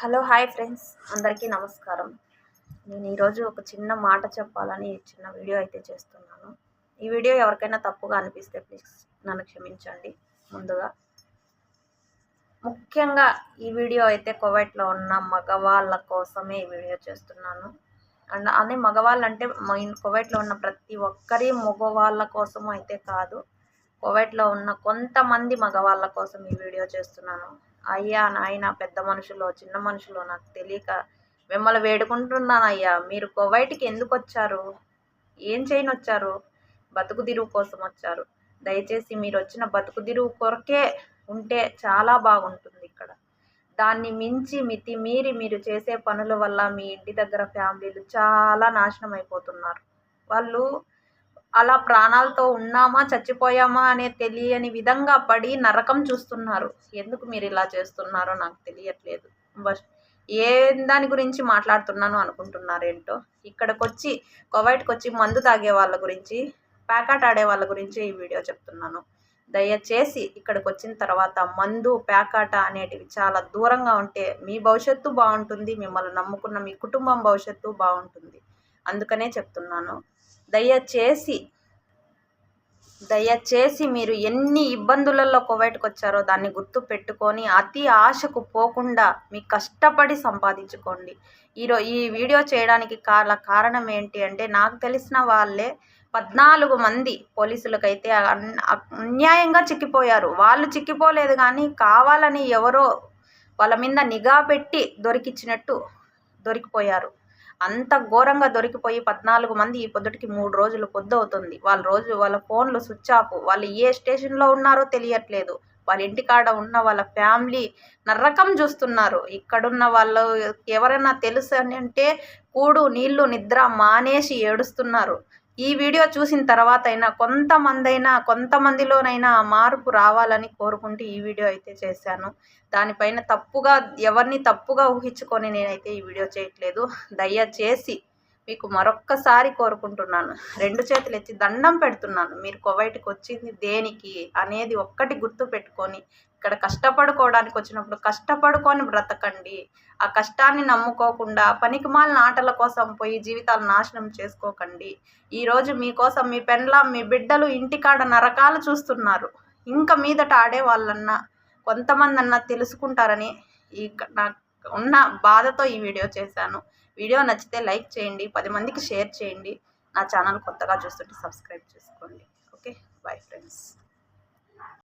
Hello hi friends. అందరికీ నమస్కారం. నేను ఈరోజు ఒక చిన్న మాట చెప్పాలని చిన్న వీడియో అయితే చేస్తున్నాను. ఈ వీడియో ఎవరికైనా తప్పుగా అనిపిస్తే ప్లీజ్ నన్ను క్షమించండి ముందుగా. ముఖ్యంగా ఈ వీడియో అయితే కోవైట్లో ఉన్న మగవాళ్ళ కోసమే ఈ వీడియో చేస్తున్నాను. అండ్ అనే మగవాళ్ళు అంటే కోవైట్లో ఉన్న ప్రతి ఒక్కరి మగవాళ్ళ కోసము అయితే కాదు. కోవైట్లో ఉన్న కొంతమంది మగవాళ్ళ కోసం ఈ వీడియో చేస్తున్నాను. అయ్యా నాయన పెద్ద మనుషులో చిన్న మనుషులో నాకు తెలియక మిమ్మల్ని వేడుకుంటున్నాను అయ్యా మీరు కువైట్కి ఎందుకు వచ్చారు? ఏం చేయని వచ్చారు? బతుకు తిరుగు కోసం వచ్చారు. దయచేసి మీరు వచ్చిన బతుకు తిరుగు కొరకే ఉంటే చాలా బాగుంటుంది ఇక్కడ. దాన్ని మించి మితి మీరి మీరు చేసే పనుల వల్ల మీ ఇంటి దగ్గర ఫ్యామిలీలు చాలా నాశనం అయిపోతున్నారు. వాళ్ళు అలా ప్రాణాలతో ఉన్నామా చచ్చిపోయామా అనే తెలియని విధంగా పడి నరకం చూస్తున్నారు. ఎందుకు మీరు ఇలా చేస్తున్నారో నాకు తెలియట్లేదు. బస్ ఏ దాని గురించి మాట్లాడుతున్నాను అనుకుంటున్నారేంటో? ఇక్కడికి వచ్చి కువైట్కి వచ్చి మందు తాగే వాళ్ళ గురించి ప్యాకాట్ ఆడే వాళ్ళ గురించి ఈ వీడియో చెప్తున్నాను. దయచేసి ఇక్కడికి వచ్చిన తర్వాత మందు ప్యాకాట అనేటివి చాలా దూరంగా ఉంటే మీ భవిష్యత్తు బాగుంటుంది. మిమ్మల్ని నమ్ముకున్న మీ కుటుంబం భవిష్యత్తు బాగుంటుంది. అందుకనే చెప్తున్నాను. దయచేసి దయచేసి మీరు ఎన్ని ఇబ్బందులలో కువైట్కి వచ్చారో దాన్ని గుర్తు పెట్టుకొని అతి ఆశకు పోకుండా మీ కష్టపడి సంపాదించుకోండి. ఈరో ఈ వీడియో చేయడానికి కాల కారణం ఏంటి అంటే నాకు తెలిసిన వాళ్ళే పద్నాలుగు మంది పోలీసులకైతే అన్యాయంగా చిక్కిపోయారు. వాళ్ళు చిక్కిపోలేదు కానీ కావాలని ఎవరో వాళ్ళ మీద నిఘా పెట్టి దొరికిచ్చినట్టు దొరికిపోయారు. అంత ఘోరంగా దొరికిపోయి పద్నాలుగు మంది ఈ పొద్దుటికి మూడు రోజులు పొద్దు అవుతుంది. వాళ్ళ రోజు వాళ్ళ ఫోన్లు స్విచ్ ఆఫ్. వాళ్ళు ఏ స్టేషన్లో ఉన్నారో తెలియట్లేదు. వాళ్ళ ఇంటికాడ ఉన్న వాళ్ళ ఫ్యామిలీ నరకం చూస్తున్నారు. ఇక్కడున్న వాళ్ళు ఎవరైనా తెలుసు అని అంటే కూడు నీళ్ళు నిద్ర మానేసి ఏడుస్తున్నారు. ఈ వీడియో చూసిన తర్వాత అయినా కొంతమందైనా కొంతమందిలోనైనా మార్పు రావాలని కోరుకుంటూ ఈ వీడియో అయితే చేశాను. దానిపైన తప్పుగా ఎవరిని తప్పుగా ఊహించుకొని నేనైతే ఈ వీడియో చేయట్లేదు. దయచేసి మీకు మరొక్కసారి కోరుకుంటున్నాను. రెండు చేతులు ఎత్తి దండం పెడుతున్నాను. మీరు కువైట్కి వచ్చింది దేనికి అనేది ఒక్కటి గుర్తు పెట్టుకొని ఇక్కడ కష్టపడుకోవడానికి వచ్చినప్పుడు కష్టపడుకొని బ్రతకండి. ఆ కష్టాన్ని నమ్ముకోకుండా పనికిమాలిన ఆటల కోసం పోయి జీవితాలు నాశనం చేసుకోకండి. ఈరోజు మీకోసం మీ పెండ్ల మీ బిడ్డలు ఇంటికాడ నరకాలు చూస్తున్నారు. ఇంకా మీదట ఆడే వాళ్ళన్నా కొంతమంది అన్నా తెలుసుకుంటారని ఈ నాకు ఉన్న బాధతో ఈ వీడియో చేశాను. వీడియో నచ్చితే లైక్ చేయండి పది మందికి షేర్ చేయండి. నా ఛానల్ కొత్తగా చూస్తుంటే సబ్స్క్రైబ్ చేసుకోండి. Okay bye friends.